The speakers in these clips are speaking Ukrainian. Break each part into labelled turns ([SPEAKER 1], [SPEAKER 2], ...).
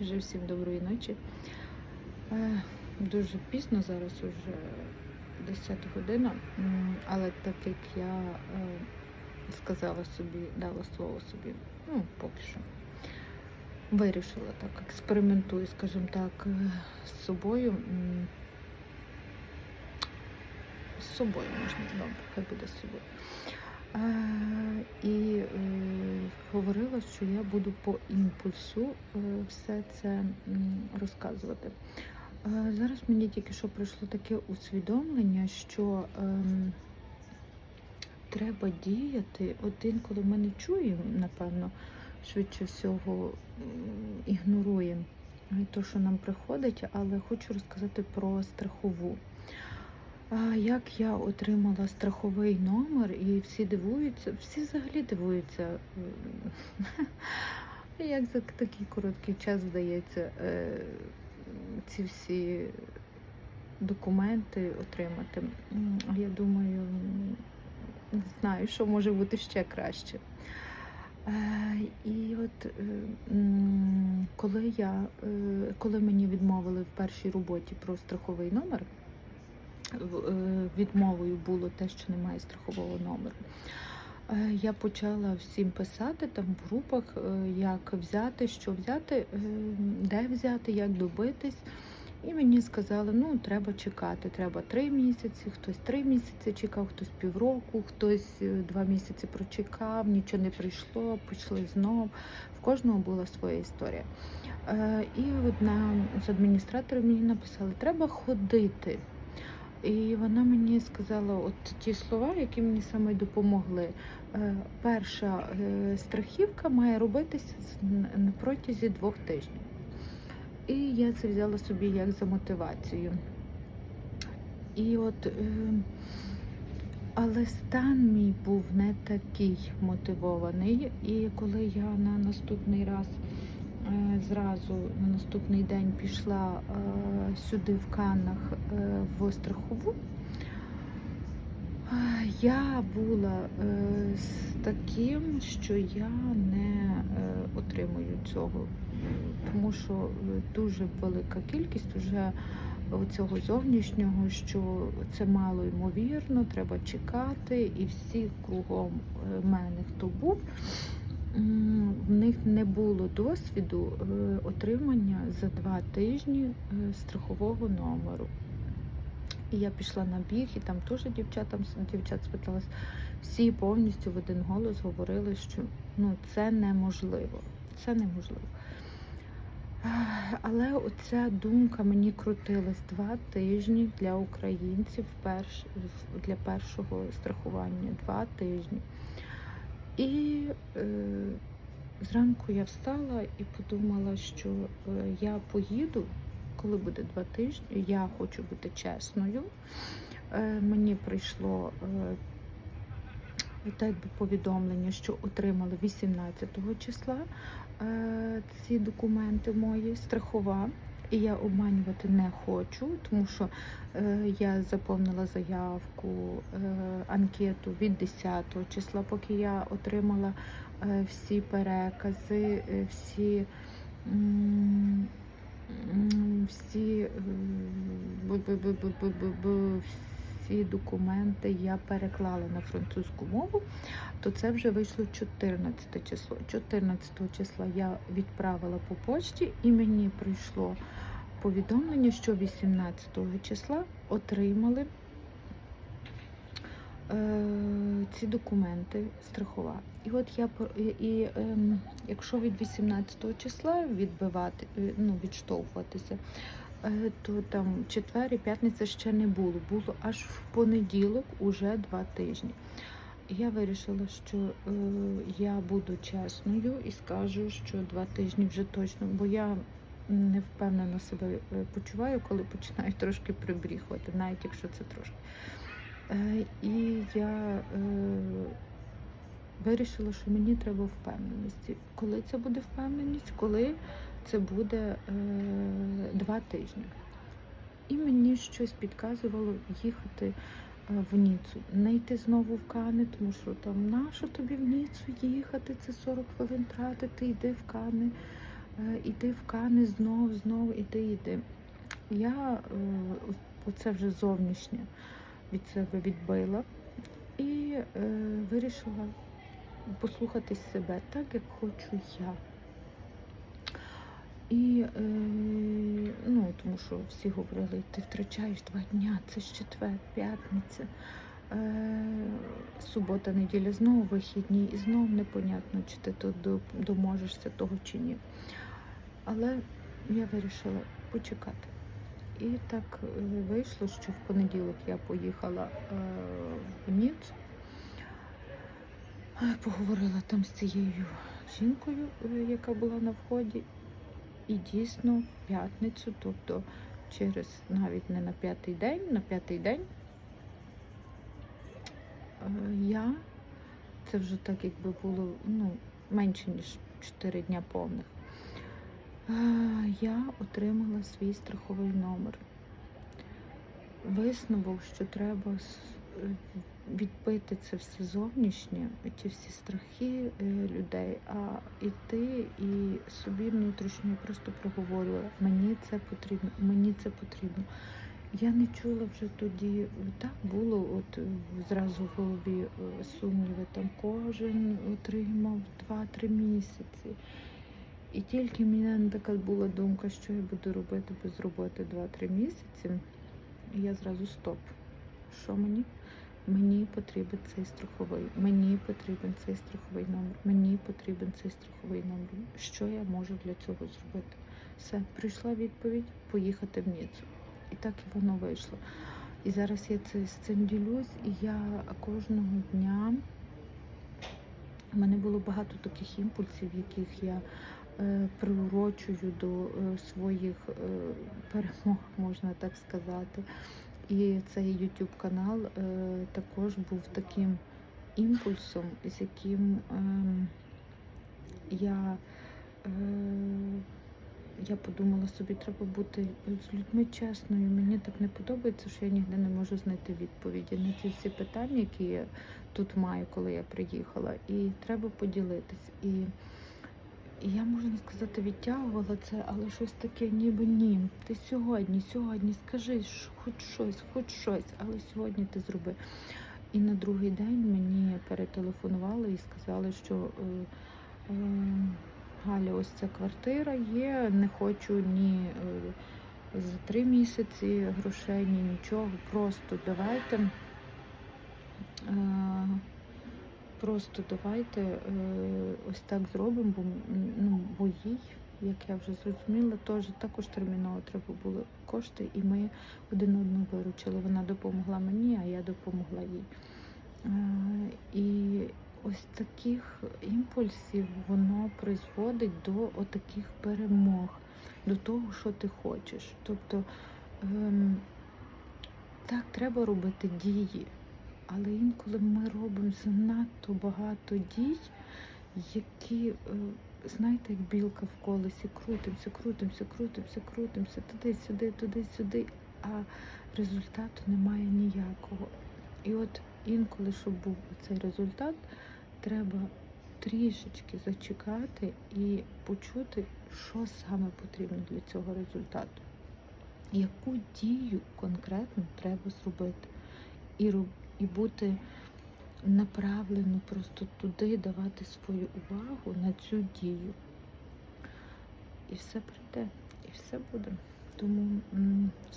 [SPEAKER 1] Вже всім доброї ночі. Е, Дуже пізно, зараз уже 10 година, але так як я е, сказала собі, дала слово собі, ну, поки що, вирішила так, експериментую, скажімо так, е, з собою. З собою можна, добре, хай буде з собою. І е, говорила, що я буду по імпульсу е, все це розказувати. Е, зараз мені тільки що прийшло таке усвідомлення, що ем, треба діяти. От інколи ми не чуємо, напевно, швидше всього ігноруємо те, що нам приходить, але хочу розказати про страхову. Як я отримала страховий номер, і всі дивуються, всі взагалі дивуються, як за такий короткий час вдається е, ці всі документи отримати. Я думаю, не знаю, що може бути ще краще. Е, І от е, коли я, коли мені відмовили в першій роботі про страховий номер, відмовою було те, що немає страхового номеру. Е, Я почала всім писати там в групах, е, як взяти, що взяти, е, де взяти, як добитись. І мені сказали, ну треба чекати, треба три місяці, хтось три місяці чекав, хтось півроку, хтось е, два місяці прочекав, нічого не прийшло, пішли знов. В кожного була своя історія. Е, І одна з адміністраторів мені написала, треба ходити. І вона мені сказала от ті слова, які мені саме допомогли. Е, Перша е, страхівка має робитися на протязі двох тижнів. І я це взяла собі як за мотивацію. І от, е, але стан мій був не такий мотивований. І коли я на наступний раз зразу на наступний день пішла е, сюди в Каннах е, в страхову, е, я була з таким, що я не отримую цього, тому що дуже велика кількість вже цього зовнішнього, що це мало ймовірно, треба чекати, і всі кругом мене, хто був, в них не було досвіду е, отримання за два тижні е, страхового номеру. І я пішла на біг, і там теж дівчатам дівчат спиталась. Всі повністю в один голос говорили, що ну це неможливо. Це неможливо. Але оця думка мені крутилась два тижні для українців перш, для першого страхування. Два тижні. І е, зранку я встала і подумала, що е, я поїду, коли буде два тижні. Я хочу бути чесною. Е, мені прийшло е, так повідомлення, що отримали 18 числа е, ці документи мої, страхова. І я обманювати не хочу, тому що е, я заповнила заявку, е, анкету від 10 числа, поки я отримала е, всі перекази, е, всі, всі, всі документи я переклала на французьку мову, то це вже вийшло 14 число. 14 числа я відправила по почті і мені прийшло повідомлення, що 18 числа отримали ці документи страхова. І от я і, ем, якщо від 18 числа відбивати, е, ну, відштовхуватися, е, то там четвер і п'ятниця ще не було. Було аж в понеділок уже два тижні. Я вирішила, що е, я буду чесною і скажу, що два тижні вже точно, бо я не впевнено себе е, почуваю, коли починаю трошки прибріхувати, навіть якщо це трошки. Е, і я е, вирішила, що мені треба впевненості. Коли це буде впевненість, коли це буде е, два тижні. І мені щось підказувало їхати в Ніцу. Не йти знову в Кани, тому що там нащо тобі в Ніцу їхати? Це 40 хвилин тратити, йди в Кани. Іди в Кани знов, знов, іди, іди. Я оце вже зовнішнє від себе відбила і е, вирішила послухати себе так, як хочу я. І е, ну, тому що всі говорили, ти втрачаєш два дня, це ж четвер, п'ятниця, е, субота, неділя, знову вихідні, і знову непонятно, чи ти тут доможешся того чи ні. Але я вирішила почекати. І так е, вийшло, що в понеділок я поїхала е, в Ніццу, Е, поговорила там з цією жінкою, яка була на вході. І дійсно в п'ятницю, тобто через навіть не на п'ятий день, на п'ятий день я, це вже так якби було ну, менше, ніж 4 дня повних, я отримала свій страховий номер. Висновок, що треба е, відбити це все зовнішнє, ті всі страхи е, людей, а йти і собі внутрішньо просто проговорювала, мені це потрібно, мені це потрібно. Я не чула вже тоді, так було, от е, зразу в голові сумніви, там кожен отримав 2-3 місяці. І тільки мене така була думка, що я буду робити без роботи 2-3 місяці. І я зразу стоп. Що мені? Мені потрібен цей страховий, мені потрібен цей страховий номер, мені потрібен цей страховий номер. Що я можу для цього зробити? Все, прийшла відповідь поїхати в Ніццу. І так і воно вийшло. І зараз я це, з цим ділюсь, і я кожного дня в мене було багато таких імпульсів, яких я приурочую до е, своїх е, перемог, можна так сказати. І цей YouTube канал е, також був таким імпульсом, з яким ем, я, е, я подумала собі, треба бути з людьми чесною. Мені так не подобається, що я ніде не можу знайти відповіді на ті всі питання, які я тут маю, коли я приїхала. І треба поділитись. І я, можна сказати, відтягувала це, але щось таке, ніби ні. Ти сьогодні, сьогодні скажи хоч щось, хоч щось, але сьогодні ти зроби. І на другий день мені перетелефонували і сказали, що е, е, Галя, ось ця квартира є, не хочу ні е, за три місяці грошей, ні нічого. Просто давайте. Е, Просто давайте е, ось так зробимо, бо, ну, бо їй, як я вже зрозуміла, теж також терміново треба було кошти, і ми один одного виручили. Вона допомогла мені, а я допомогла їй. Е, і ось таких імпульсів воно призводить до отаких перемог, до того, що ти хочеш. Тобто ем, так треба робити дії. Але інколи ми робимо занадто багато дій, які, е, знаєте, як білка в колесі, крутимося, крутимося, крутимося, крутимося, туди-сюди, туди-сюди, а результату немає ніякого. І от інколи, щоб був цей результат, треба трішечки зачекати і почути, що саме потрібно для цього результату. Яку дію конкретно треба зробити. І і бути направлено просто туди, давати свою увагу на цю дію. І все прийде, і все буде. Тому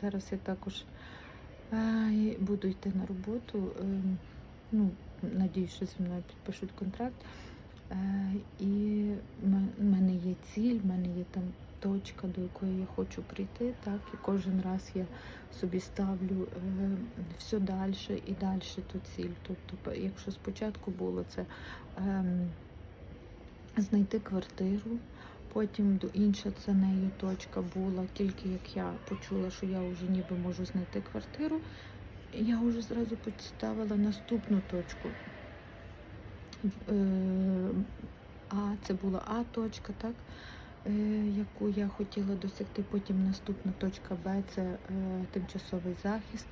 [SPEAKER 1] зараз я також буду йти на роботу. Е, ну, надіюсь, що зі мною підпишуть контракт. Е, і в мене є ціль, в мене є там точка, до якої я хочу прийти. Так, і кожен раз я собі ставлю е, все далі і далі ту ціль. Тобто, якщо спочатку було це ем, знайти квартиру, потім інша це нею точка була, тільки як я почула, що я вже ніби можу знайти квартиру, я вже зразу поставила наступну точку. Е, а це була А точка, так? Е, яку я хотіла досягти. Потім наступна точка Б це е, тимчасовий захист.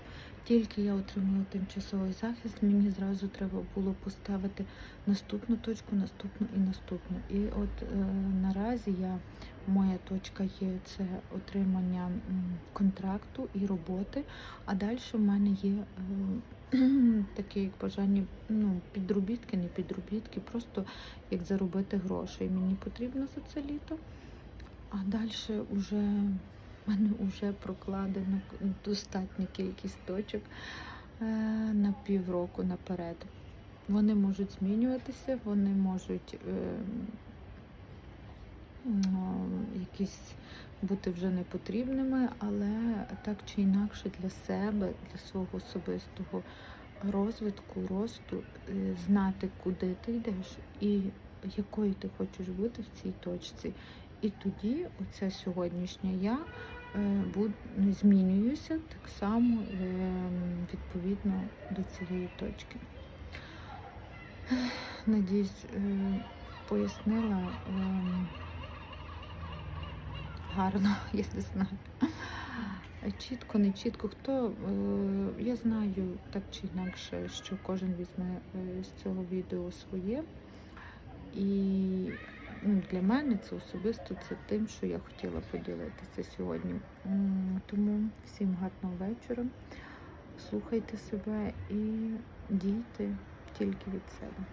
[SPEAKER 1] Тільки я отримала тимчасовий захист, мені зразу треба було поставити наступну точку, наступну і наступну. І от е, наразі я моя точка є це отримання контракту і роботи. А далі в мене є е, таке як бажання ну, підробітки, не підробітки, просто як заробити грошей. Мені потрібно за це літо. А далі вже в мене вже прокладено достатня кількість точок е, на півроку наперед. Вони можуть змінюватися, вони можуть е, якісь бути вже непотрібними, але так чи інакше для себе, для свого особистого розвитку, росту, е, знати, куди ти йдеш і якою ти хочеш бути в цій точці. І тоді оце сьогоднішнє я змінююся так само е, відповідно до цієї точки. Надіюсь, е, пояснила гарно, я не знаю. Чітко, не чітко. Хто е, я знаю так чи інакше, що кожен візьме е, з цього відео своє. І ну, для мене це особисто це тим, що я хотіла поділитися сьогодні. Тому всім гарного вечора. Слухайте себе і дійте тільки від себе.